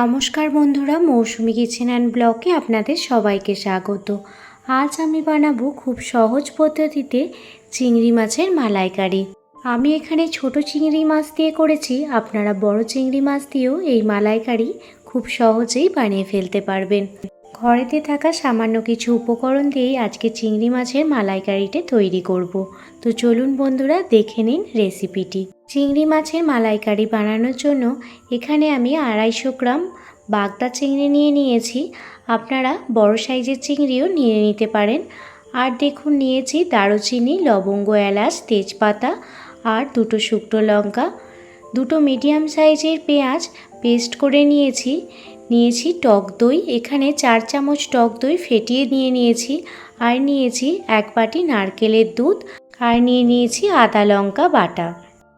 নমস্কার বন্ধুরা, মৌসুমি kitchen and ব্লকে আপনাদের সবাইকে স্বাগত। আজ আমি বানাবো খুব সহজ পদ্ধতিতে চিংড়ি মাছের মালাইকারি। আমি এখানে ছোট চিংড়ি মাছ দিয়ে করেছি, আপনারা বড় চিংড়ি মাছ দিয়েও এই মালাইকারি খুব সহজেই বানিয়ে ফেলতে পারবেন। ঘরেতে থাকা সামান্য কিছু উপকরণ দিয়েই আজকে চিংড়ি মাছের মালাইকারিটা তৈরি করব। তো চলুন বন্ধুরা, দেখে নিন রেসিপিটি। চিংড়ি মাছের মালাইকারি বানানোর জন্য এখানে আমি আড়াইশো গ্রাম বাগদা চিংড়ি নিয়ে নিয়েছি। আপনারা বড় সাইজের চিংড়িও নিয়ে নিতে পারেন। আর দেখুন, নিয়েছি দারুচিনি, লবঙ্গ, এলাচ, তেজপাতা আর দুটো শুকনো লঙ্কা। দুটো মিডিয়াম সাইজের পেঁয়াজ পেস্ট করে নিয়েছি। নিয়েছি টক দই, এখানে চার চামচ টক দই ফেটিয়ে নিয়ে নিয়েছি। আর নিয়েছি এক বাটি নারকেলের দুধ। আর নিয়ে নিয়েছি আদা লঙ্কা বাটা।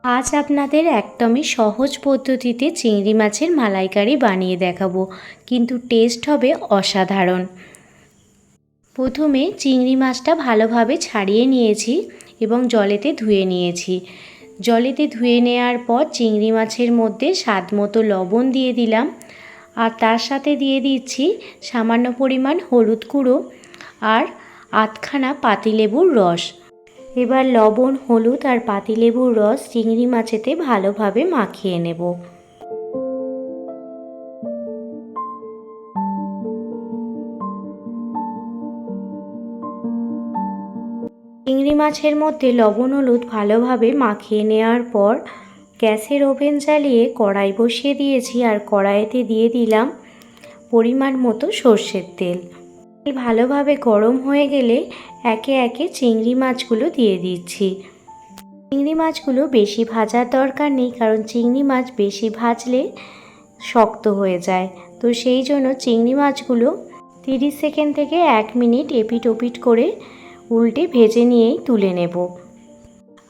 আজ আপনাদের একদমই সহজ পদ্ধতিতে চিংড়ি মাছের মালাইকারি বানিয়ে দেখাবো। কিন্তু টেস্ট হবে অসাধারণ। প্রথমে চিংড়ি মাছটা ভালোভাবে ছাড়িয়ে নিয়েছি এবং জলেতে ধুয়ে নিয়েছি। জলেতে ধুয়ে নেওয়ার পর চিংড়ি মাছের মধ্যে স্বাদ মতো লবণ দিয়ে দিলাম। আর তার সাথে দিয়ে দিচ্ছি সামান্য পরিমাণ হলুদ গুঁড়ো আর আধখানা পাতিলেবুর রস। এবার লবণ, হলুদ আর পাতিলেবুর রস চিংড়ি মাছেতে ভালোভাবে মাখিয়ে নেব। চিংড়ি মাছের মধ্যে লবণ, হলুদ ভালোভাবে মাখিয়ে নেওয়ার পর গ্যাসের ওভেন জ্বালিয়ে কড়াই বসিয়ে দিয়েছি আর কড়াইতে দিয়ে দিলাম পরিমাণ মতো সর্ষের তেল। তেল ভালোভাবে গরম হয়ে গেলে একে একে চিংড়ি মাছগুলো দিয়ে দিচ্ছি। চিংড়ি মাছগুলো বেশি ভাজার দরকার নেই কারণ চিংড়ি মাছ বেশি ভাজলে শক্ত হয়ে যায়। তো সেই জন্য চিংড়ি মাছগুলো তিরিশ সেকেন্ড থেকে এক মিনিট এপিট ওপিট করে উল্টে ভেজে নিয়েই তুলে নেব।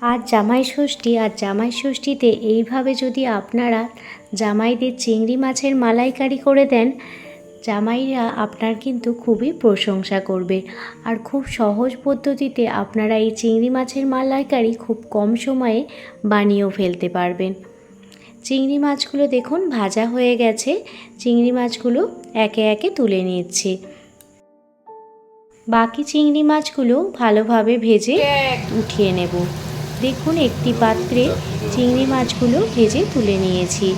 আর জামাই ষষ্ঠী আর জামাই ষষ্ঠীতে এইভাবে যদি আপনারা জামাইদের চিংড়ি মাছের মালাইকারি করে দেন জামাইরা আপনার কিন্তু খুবই প্রশংসা করবে। আর খুব সহজ পদ্ধতিতে আপনারা এই চিংড়ি মাছের মালাইকারি খুব কম সময়ে বানিয়েও ফেলতে পারবেন। চিংড়ি মাছগুলো দেখুন ভাজা হয়ে গেছে। চিংড়ি মাছগুলো একে একে তুলে নিচ্ছি। বাকি চিংড়ি মাছগুলো ভালোভাবে ভেজে উঠিয়ে নেব। দেখুন একটি পাত্রে চিংড়ি মাছগুলো ভেজে তুলে নিয়েছি।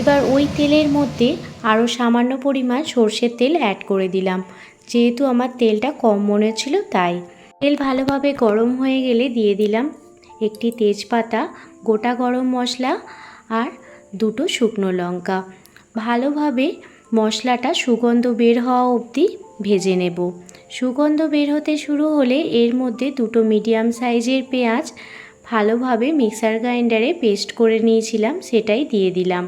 এবার ওই তেলের মধ্যে আরও সামান্য পরিমাণ সর্ষের তেল অ্যাড করে দিলাম। যেহেতু আমার তেলটা কম মনে ছিল তাই। তেল ভালোভাবে গরম হয়ে গেলে দিয়ে দিলাম একটি তেজপাতা, গোটা গরম মশলা আর দুটো শুকনো লঙ্কা। ভালোভাবে মশলাটা সুগন্ধ বের হওয়া অবধি ভেজে নেব। সুগন্ধ বের হতে শুরু হলে এর মধ্যে দুটো মিডিয়াম সাইজের পেঁয়াজ ভালোভাবে মিক্সার গ্রাইন্ডারে পেস্ট করে নিয়েছিলাম, সেটাই দিয়ে দিলাম।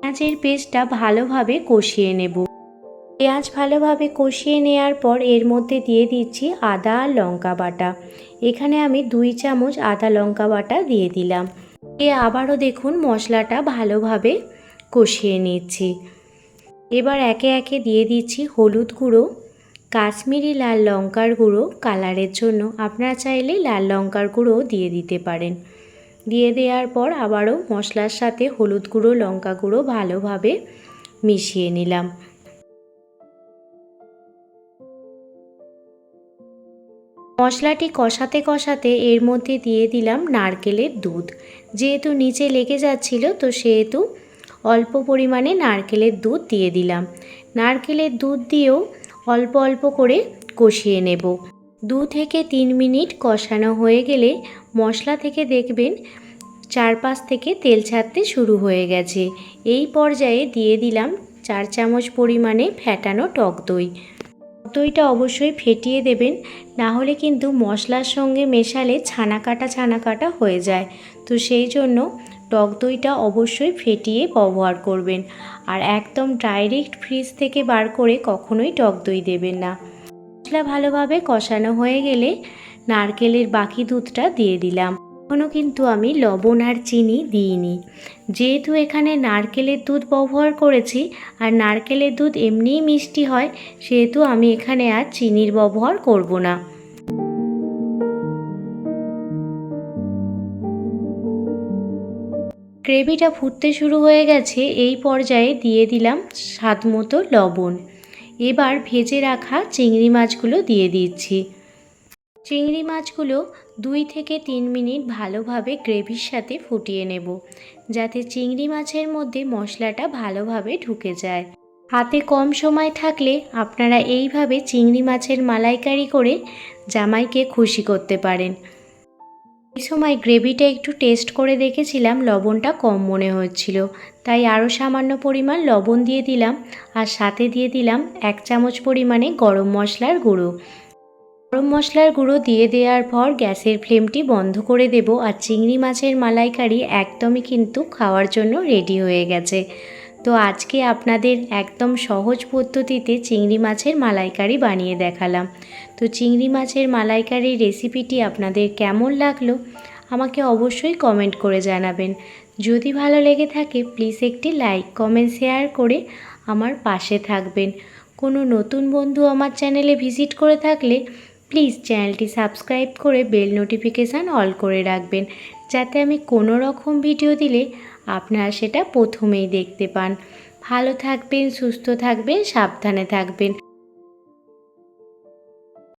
পেঁয়াজের পেস্টটা ভালোভাবে কষিয়ে নেব। পেঁয়াজ ভালোভাবে কষিয়ে নেওয়ার পর এর মধ্যে দিয়ে দিচ্ছি আদা আর লঙ্কা বাটা। এখানে আমি দুই চামচ আদা লঙ্কা বাটা দিয়ে দিলাম। এ আবারও দেখুন মশলাটা ভালোভাবে কষিয়ে নিচ্ছি। এবার একে একে দিয়ে দিচ্ছি হলুদ গুঁড়ো, কাশ্মীরি লাল লঙ্কার গুঁড়ো কালারের জন্য। আপনারা চাইলে লাল লঙ্কার গুঁড়ো দিয়ে দিতে পারেন। দিয়ে দেওয়ার পর আবারও মশলার সাথে হলুদ গুঁড়ো, লঙ্কা গুঁড়ো ভালোভাবে মিশিয়ে নিলাম। মশলাটি কষাতে কষাতে এর মধ্যে দিয়ে দিলাম নারকেলের দুধ। যেহেতু নিচে লেগে যাচ্ছিল, তো সেহেতু অল্প পরিমাণে নারকেলের দুধ দিয়ে দিলাম। নারকেলের দুধ দিয়েও অল্প অল্প করে কষিয়ে নেব। দু থেকে তিন মিনিট কষানো হয়ে গেলে মশলা থেকে দেখবেন চারপাশ থেকে তেল ছাড়তে শুরু হয়ে গেছে। এই পর্যায়ে দিয়ে দিলাম চার চামচ পরিমাণে ফ্যাটানো টক দই। দইটা অবশ্যই ফেটিয়ে দেবেন, না হলে কিন্তু মশলার সঙ্গে মেশালে ছানা কাটা ছানা কাটা হয়ে যায়। তো সেই জন্য টক দইটা অবশ্যই ফেটিয়ে ব্যবহার করবেন আর একদম ডাইরেক্ট ফ্রিজ থেকে বার করে কখনোই টক দই দেবেন না। মশলা ভালোভাবে কষানো হয়ে গেলে নারকেলের বাকি দুধটা দিয়ে দিলাম। এখনও কিন্তু আমি লবণ আর চিনি দিইনি। যেহেতু এখানে নারকেলের দুধ ব্যবহার করেছি আর নারকেলের দুধ এমনিই মিষ্টি হয়, সেহেতু আমি এখানে আর চিনির ব্যবহার করব না। গ্রেভিটা ফুটতে শুরু হয়ে গেছে, এই পর্যায়ে দিয়ে দিলাম স্বাদ মতো লবণ। এবার ভেজে রাখা চিংড়ি মাছগুলো দিয়ে দিচ্ছি। চিংড়ি মাছগুলো দুই থেকে তিন মিনিট ভালোভাবে গ্রেভির সাথে ফুটিয়ে নেব, যাতে চিংড়ি মাছের মধ্যে মশলাটা ভালোভাবে ঢুকে যায়। হাতে কম সময় থাকলে আপনারা এইভাবে চিংড়ি মাছের মালাইকারি করে জামাইকে খুশি করতে পারেন। এই সময় গ্রেভিটা একটু টেস্ট করে দেখেছিলাম, লবণটা কম মনে হচ্ছিল। তাই আরও সামান্য পরিমাণ লবণ দিয়ে দিলাম আর সাথে দিয়ে দিলাম এক চামচ পরিমাণে গরম মশলার গুঁড়ো। গরম মশলার গুঁড়ো দিয়ে দেওয়ার পর গ্যাসের ফ্লেমটি বন্ধ করে দেব আর চিংড়ি মাছের মালাইকারি একদমই কিন্তু খাওয়ার জন্য রেডি হয়ে গেছে। তো আজকে আপনাদের একদম সহজ পদ্ধতিতে চিংড়ি মাছের মালাইকারি বানিয়ে দেখালাম। তো চিংড়ি মাছের মালাইকারির রেসিপিটি আপনাদের কেমন লাগল, আমাকে অবশ্যই কমেন্ট করে জানাবেন। যদি ভালো লেগে থাকে প্লিজ একটি লাইক কমেন্ট শেয়ার করে আমার পাশে থাকবেন। কোনো নতুন বন্ধু আমার চ্যানেলে ভিজিট করে থাকলে প্লিজ চ্যানেলটি সাবস্ক্রাইব করে বেল নোটিফিকেশান অল করে রাখবেন। যাতে আমি কোনো রকম ভিডিও দিলে আপনারা সেটা প্রথমেই দেখতে পান। ভালো থাকবেন সুস্থ থাকবেন সাবধানে থাকবেন।